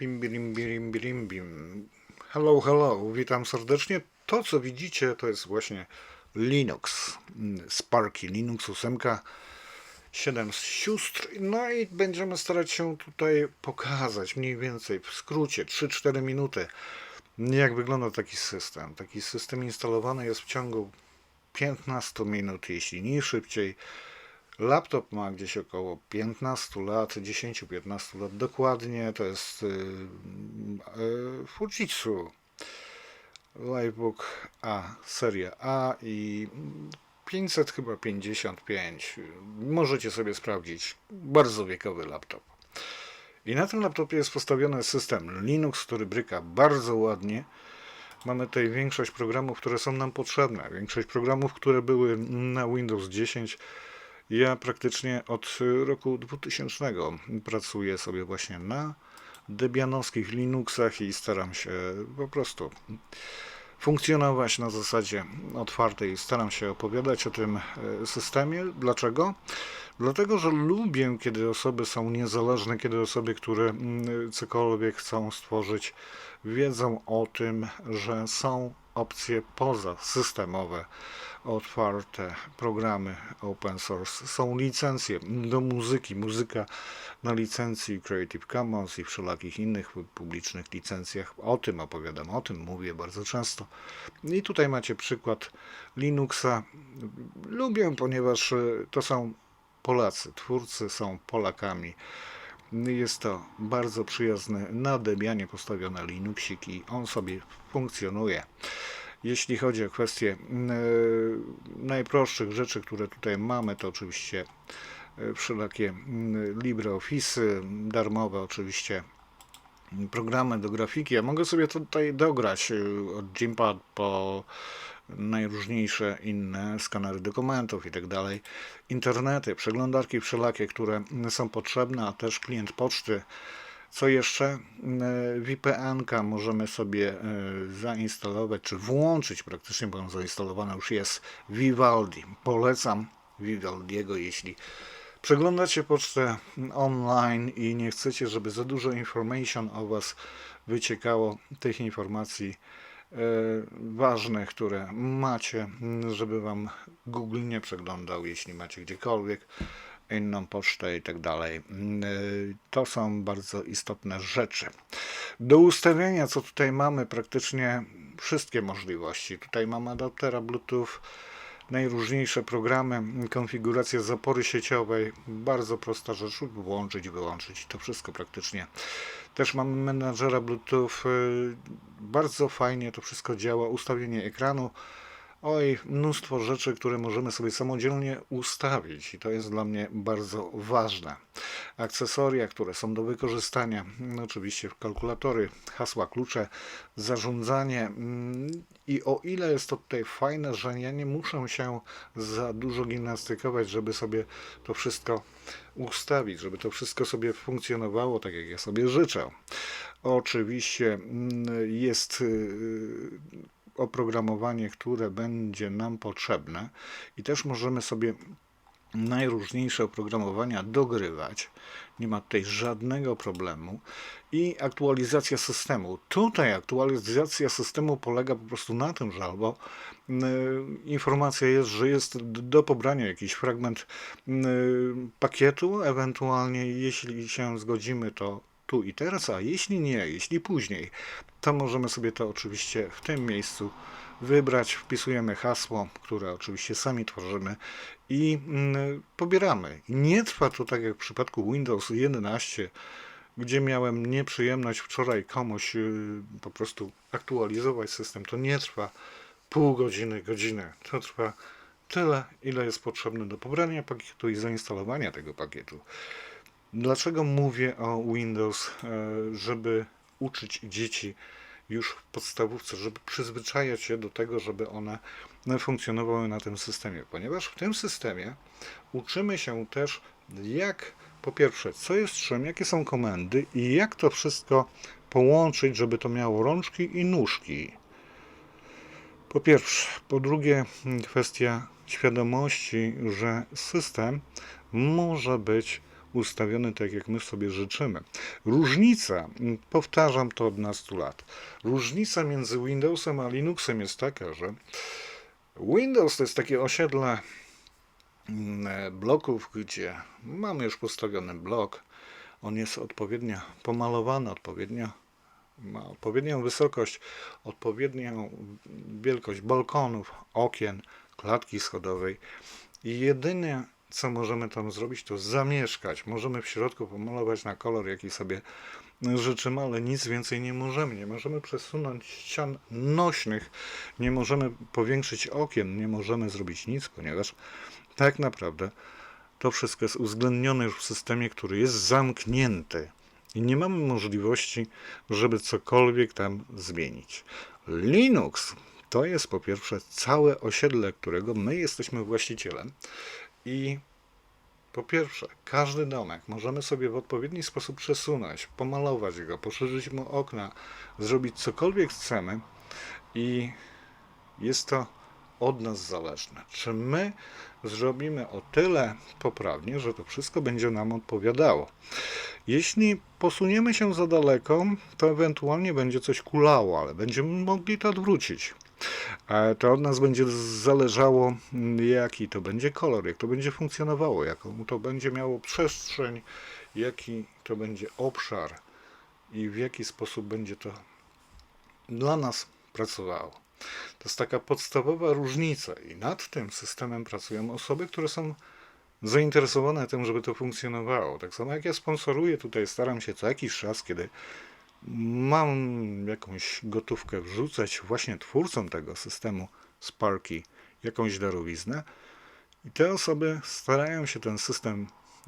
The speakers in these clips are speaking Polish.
Bim, bim, bim, bim, bim. Hello, hello, witam serdecznie. To, co widzicie, to jest właśnie Linux, mm, Sparky, Linux 8, 7 z sióstr. No i będziemy starać się tutaj pokazać mniej więcej w skrócie 3-4 minuty, jak wygląda taki system. Taki system instalowany jest w ciągu 15 minut, jeśli nie szybciej. Laptop ma gdzieś około 15 lat, 10-15 lat dokładnie. To jest yy, yy, Fujitsu Livebook A, seria A i 500 chyba 55. Możecie sobie sprawdzić. Bardzo wiekowy laptop. I na tym laptopie jest postawiony system Linux, który bryka bardzo ładnie. Mamy tutaj większość programów, które są nam potrzebne. Większość programów, które były na Windows 10. Ja praktycznie od roku 2000 pracuję sobie właśnie na debianowskich Linuxach i staram się po prostu funkcjonować na zasadzie otwartej. Staram się opowiadać o tym e, systemie. Dlaczego? Dlatego, że lubię, kiedy osoby są niezależne, kiedy osoby, które mm, cokolwiek chcą stworzyć, wiedzą o tym, że są opcje pozasystemowe, otwarte programy open source, są licencje do muzyki, muzyka na licencji Creative Commons i wszelakich innych publicznych licencjach. O tym opowiadam, o tym mówię bardzo często. I tutaj macie przykład Linuxa. Lubię, ponieważ e, to są Polacy, twórcy są Polakami. Jest to bardzo przyjazny na Debianie postawiony Linuxik i on sobie funkcjonuje. Jeśli chodzi o kwestie e, najprostszych rzeczy, które tutaj mamy, to oczywiście e, wszelakie LibreOffice, darmowe oczywiście programy do grafiki. Ja mogę sobie tutaj dograć e, od Gympad po najróżniejsze inne skanery dokumentów i tak dalej, internety, przeglądarki wszelakie, które są potrzebne, a też klient poczty. Co jeszcze? VPN-ka możemy sobie e, zainstalować, czy włączyć praktycznie, bo on zainstalowany już jest Vivaldi. Polecam Vivaldiego, jeśli przeglądacie pocztę online i nie chcecie, żeby za dużo information o Was wyciekało, tych informacji e, ważnych, które macie, żeby Wam Google nie przeglądał, jeśli macie gdziekolwiek inną pocztę i tak dalej. E, To są bardzo istotne rzeczy. Do ustawienia, co tutaj mamy, praktycznie wszystkie możliwości. Tutaj mamy adaptera Bluetooth, najróżniejsze programy, konfiguracja zapory sieciowej, bardzo prosta rzecz, włączyć, wyłączyć, to wszystko praktycznie. Też mamy menadżera Bluetooth, y, bardzo fajnie to wszystko działa, ustawienie ekranu, oj, mnóstwo rzeczy, które możemy sobie samodzielnie ustawić i to jest dla mnie bardzo ważne. Akcesoria, które są do wykorzystania, no oczywiście kalkulatory, hasła, klucze, zarządzanie mm, i o ile jest to tutaj fajne, że ja nie muszę się za dużo gimnastykować, żeby sobie to wszystko ustawić, żeby to wszystko sobie funkcjonowało tak, jak ja sobie życzę. Oczywiście mm, jest y, oprogramowanie, które będzie nam potrzebne i też możemy sobie najróżniejsze oprogramowania dogrywać. Nie ma tutaj żadnego problemu. I aktualizacja systemu. Tutaj aktualizacja systemu polega po prostu na tym, że albo y, informacja jest, że jest do pobrania jakiś fragment y, pakietu, ewentualnie jeśli się zgodzimy, to tu i teraz, a jeśli nie, jeśli później, to możemy sobie to oczywiście w tym miejscu wybrać. Wpisujemy hasło, które oczywiście sami tworzymy i mm, pobieramy. Nie trwa to tak jak w przypadku Windows 11, gdzie miałem nieprzyjemność wczoraj komuś y, po prostu aktualizować system. To nie trwa pół godziny, godzinę. To trwa tyle, ile jest potrzebne do pobrania pakietu i zainstalowania tego pakietu. Dlaczego mówię o Windows, e, żeby uczyć dzieci już w podstawówce, żeby przyzwyczajać się do tego, żeby one funkcjonowały na tym systemie? Ponieważ w tym systemie uczymy się też, jak po pierwsze, co jest czym, jakie są komendy i jak to wszystko połączyć, żeby to miało rączki i nóżki. Po pierwsze. Po drugie, kwestia świadomości, że system może być ustawiony tak, jak my sobie życzymy. Różnica, m, powtarzam to od nastu lat, różnica między Windowsem a Linuxem jest taka, że Windows to jest takie osiedle mm, bloków, gdzie mamy już postawiony blok, on jest odpowiednio pomalowany, odpowiednio ma odpowiednią wysokość, odpowiednią wielkość balkonów, okien, klatki schodowej i jedynie co możemy tam zrobić, to zamieszkać. Możemy w środku pomalować na kolor, jaki sobie życzymy, ale nic więcej nie możemy. Nie możemy przesunąć ścian nośnych, nie możemy powiększyć okien, nie możemy zrobić nic, ponieważ tak naprawdę to wszystko jest uwzględnione już w systemie, który jest zamknięty i nie mamy możliwości, żeby cokolwiek tam zmienić. Linux to jest po pierwsze całe osiedle, którego my jesteśmy właścicielem i po pierwsze, każdy domek możemy sobie w odpowiedni sposób przesunąć, pomalować go, poszerzyć mu okna, zrobić cokolwiek chcemy i jest to od nas zależne. Czy my zrobimy o tyle poprawnie, że to wszystko będzie nam odpowiadało. Jeśli posuniemy się za daleko, to ewentualnie będzie coś kulało, ale będziemy mogli to odwrócić. To od nas będzie zależało, jaki to będzie kolor, jak to będzie funkcjonowało, jaką to będzie miało przestrzeń, jaki to będzie obszar i w jaki sposób będzie to dla nas pracowało. To jest taka podstawowa różnica i nad tym systemem pracują osoby, które są zainteresowane tym, żeby to funkcjonowało. Tak samo jak ja sponsoruję tutaj, staram się co jakiś czas, kiedy mam jakąś gotówkę wrzucać właśnie twórcom tego systemu Sparky, jakąś darowiznę i te osoby starają się ten system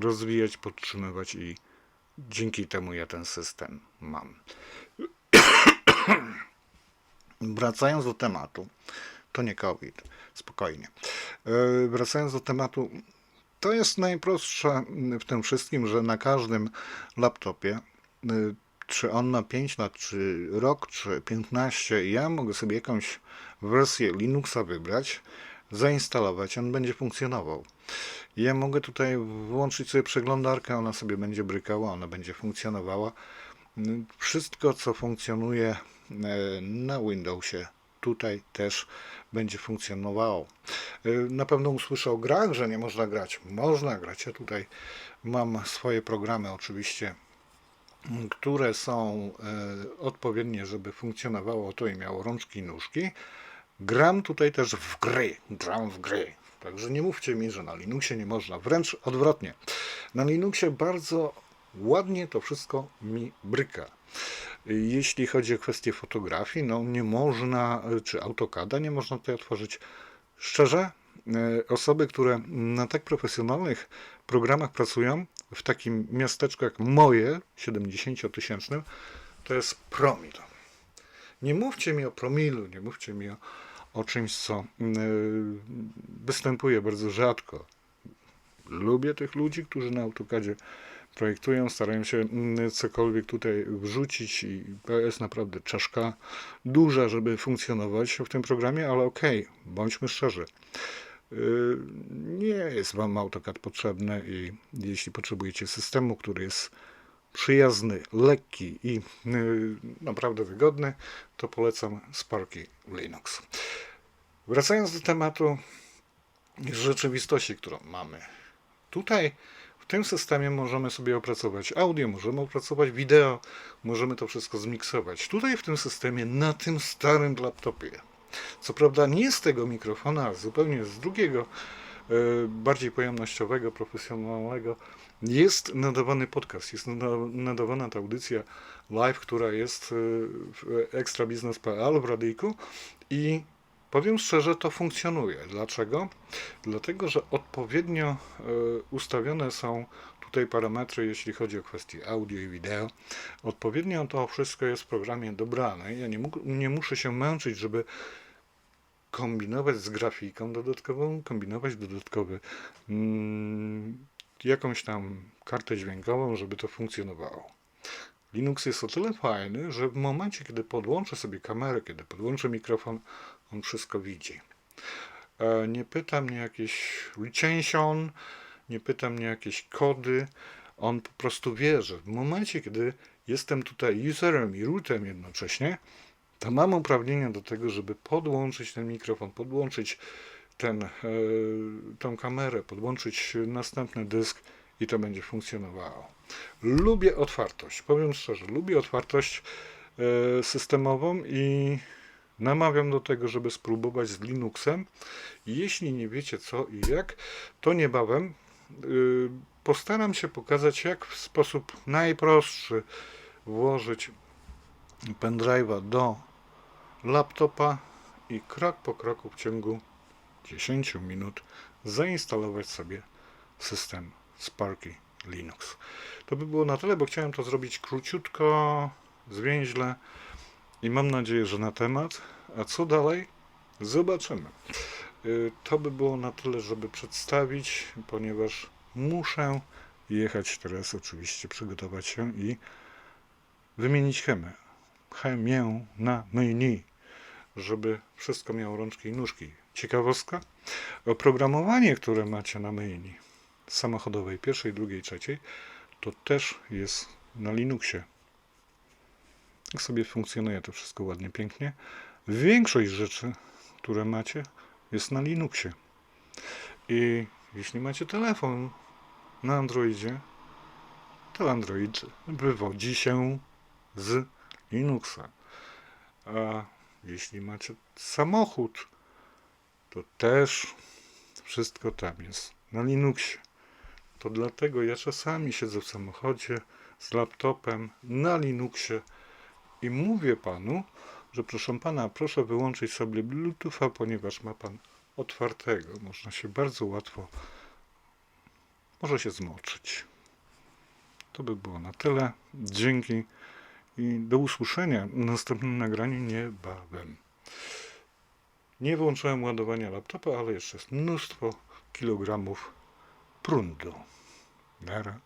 rozwijać, podtrzymywać i dzięki temu ja ten system mam. Wracając do tematu, to nie COVID, spokojnie. E, Wracając do tematu, to jest najprostsze w tym wszystkim, że na każdym laptopie, y, czy on ma 5 lat, czy rok, czy 15, ja mogę sobie jakąś wersję Linuxa wybrać, zainstalować, on będzie funkcjonował. Ja mogę tutaj włączyć sobie przeglądarkę, ona sobie będzie brykała, ona będzie funkcjonowała. Wszystko, co funkcjonuje e, na Windowsie, tutaj też będzie funkcjonowało. Y, Na pewno usłyszę o grach, że nie można grać. Można grać. Ja tutaj mam swoje programy oczywiście, które są e, odpowiednie, żeby funkcjonowało to i miało rączki i nóżki. Gram tutaj też w gry. Gram w gry. Także nie mówcie mi, że na Linuxie nie można. Wręcz odwrotnie. Na Linuxie bardzo ładnie to wszystko mi bryka. Jeśli chodzi o kwestię fotografii, no nie można, czy AutoCADa nie można tutaj otworzyć. Szczerze, e, osoby, które na tak profesjonalnych programach pracują, w takim miasteczku jak moje, 70-tysięcznym, to jest promil. Nie mówcie mi o promilu, nie mówcie mi o, o czymś, co e, występuje bardzo rzadko. Lubię tych ludzi, którzy na AutoCADzie projektują, starają się mm, cokolwiek tutaj wrzucić i PS naprawdę czaszka duża, żeby funkcjonować w tym programie, ale okej, bądźmy szczerzy. Yy, Nie jest Wam AutoCAD potrzebny i jeśli potrzebujecie systemu, który jest przyjazny, lekki i yy, naprawdę wygodny, to polecam Sparky Linux. Wracając do tematu rzeczywistości, którą mamy. Tutaj w tym systemie możemy sobie opracować audio, możemy opracować wideo, możemy to wszystko zmiksować. Tutaj w tym systemie, na tym starym laptopie, co prawda nie z tego mikrofona, a zupełnie z drugiego, e, bardziej pojemnościowego, profesjonalnego, jest nadawany podcast, jest nada- nadawana ta audycja live, która jest e, w ekstrabiznes.pl w radyjku i powiem szczerze, to funkcjonuje. Dlaczego? Dlatego, że odpowiednio e, ustawione są tutaj parametry, jeśli chodzi o kwestie audio i wideo. Odpowiednio to wszystko jest w programie dobrane. Ja nie, mógł, nie muszę się męczyć, żeby kombinować z grafiką dodatkową, kombinować dodatkowy mm, jakąś tam kartę dźwiękową, żeby to funkcjonowało. Linux jest o tyle fajny, że w momencie, kiedy podłączę sobie kamerę, kiedy podłączę mikrofon, on wszystko widzi. E, Nie pyta mnie jakieś retention, nie pyta mnie jakieś kody. On po prostu wie, że w momencie, kiedy jestem tutaj userem i rootem jednocześnie, to mam uprawnienia do tego, żeby podłączyć ten mikrofon, podłączyć ten, e, tą kamerę, podłączyć następny dysk i to będzie funkcjonowało. Lubię otwartość, powiem szczerze, lubię otwartość e, systemową i namawiam do tego, żeby spróbować z Linuxem. Jeśli nie wiecie co i jak, to niebawem y, postaram się pokazać, jak w sposób najprostszy włożyć pendrive'a do laptopa i krok po kroku w ciągu 10 minut zainstalować sobie system Sparky Linux. To by było na tyle, bo chciałem to zrobić króciutko, zwięźle i mam nadzieję, że na temat. A co dalej? Zobaczymy. Y, To by było na tyle, żeby przedstawić, ponieważ muszę jechać teraz, oczywiście przygotować się i wymienić chemię. Chemię na menu, żeby wszystko miało rączki i nóżki. Ciekawostka? Oprogramowanie, które macie na menu samochodowej, pierwszej, drugiej, trzeciej, to też jest na Linuxie. Tak sobie funkcjonuje to wszystko ładnie, pięknie. Większość rzeczy, które macie, jest na Linuxie. I jeśli macie telefon na Androidzie, to Android wywodzi się z Linuxa. A jeśli macie samochód, to też wszystko tam jest na Linuxie. To dlatego ja czasami siedzę w samochodzie z laptopem na Linuxie i mówię panu, że proszę pana, proszę wyłączyć sobie Bluetootha, ponieważ ma pan otwartego. Można się bardzo łatwo, może się zmoczyć. To by było na tyle. Dzięki i do usłyszenia następnym nagraniu niebawem. Nie włączyłem ładowania laptopa, ale jeszcze jest mnóstwo kilogramów prądu. Nara.